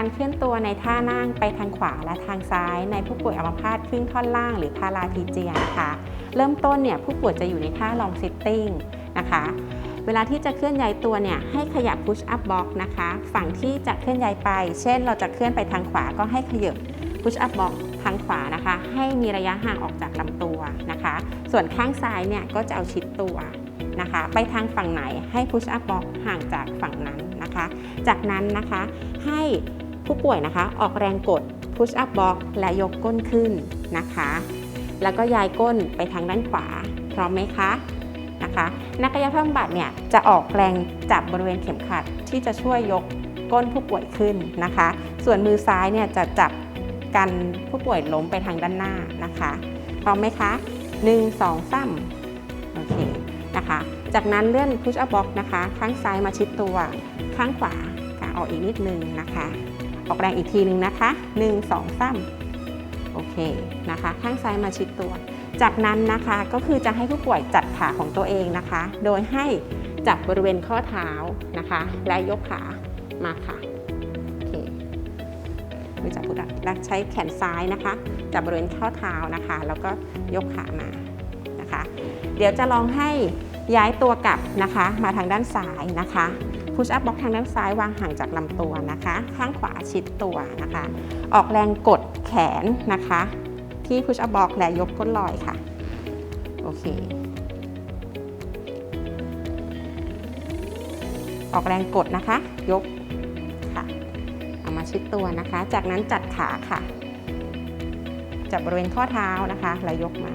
การเคลื่อนตัวในท่านั่งไปทางขวาและทางซ้ายในผู้ป่วยอัมพาตครึ่งท่อนล่างหรือพาราทีเจียนะคะเริ่มต้นเนี่ยผู้ป่วยจะอยู่ในท่า long sitting นะคะเวลาที่จะเคลื่อนย้ายตัวเนี่ยให้ขยับ push up box นะคะ ฝั่งที่จะเคลื่อนย้ายไป เช่น เราจะเคลื่อนไปทางขวาก็ให้ขยับ push up box ทางขวานะคะ ให้มีระยะห่างออกจากลำตัวนะคะ ส่วนข้างซ้ายเนี่ยก็จะเอาชิดตัวนะคะ ไปทางฝั่งไหนให้ push up box ห่างจากฝั่งนั้นนะคะ จากนั้นนะคะให้ ผู้ป่วยนะคะ ออกแรงกด push up box และยกก้นขึ้นนะคะ แล้วก็ย้ายก้นไปทางด้านขวา พร้อมไหมคะนะคะ นักกายภาพบำบัดเนี่ยจะออกแรงจับบริเวณเข็มขัดที่จะช่วยยกก้นผู้ป่วยขึ้นนะคะ ส่วนมือซ้ายเนี่ยจะจับกันผู้ป่วยล้มไปทางด้านหน้านะคะ พร้อมไหมคะ1 2 3โอเคนะคะ จากนั้นเลื่อน push up box นะคะ ข้างซ้ายมาชิดตัว ข้างขวาค่ะออกอีกนิดนึงนะคะ ออกแรงอีกทีหนึ่งนะคะ 1 2 3 โอเคนะคะ ข้างซ้ายมาชิดตัว จากนั้นนะคะก็คือจะให้ผู้ป่วยจัดขาของตัวเองนะคะ โดยให้จับบริเวณข้อเท้านะคะ และยกขามาค่ะโอเคมือจับผู้ดักและใช้แขนซ้ายนะคะ จับบริเวณข้อเท้านะคะ แล้วก็ยกขามานะคะ เดี๋ยวจะลองให้ย้ายตัวกลับนะคะ มาทางด้านซ้ายนะคะ push up box ทางด้านซ้ายวางห่างจากลำตัวนะคะ ข้าง ชิดตัวนะคะ ออกแรงกดแขนนะคะ ที่ push up box และยกก้นลอยค่ะ โอเค ออกแรงกดนะคะ ยกค่ะ เอามาชิดตัวนะคะ จากนั้นจัดขาค่ะ จับบริเวณข้อเท้านะคะ แล้วยกมา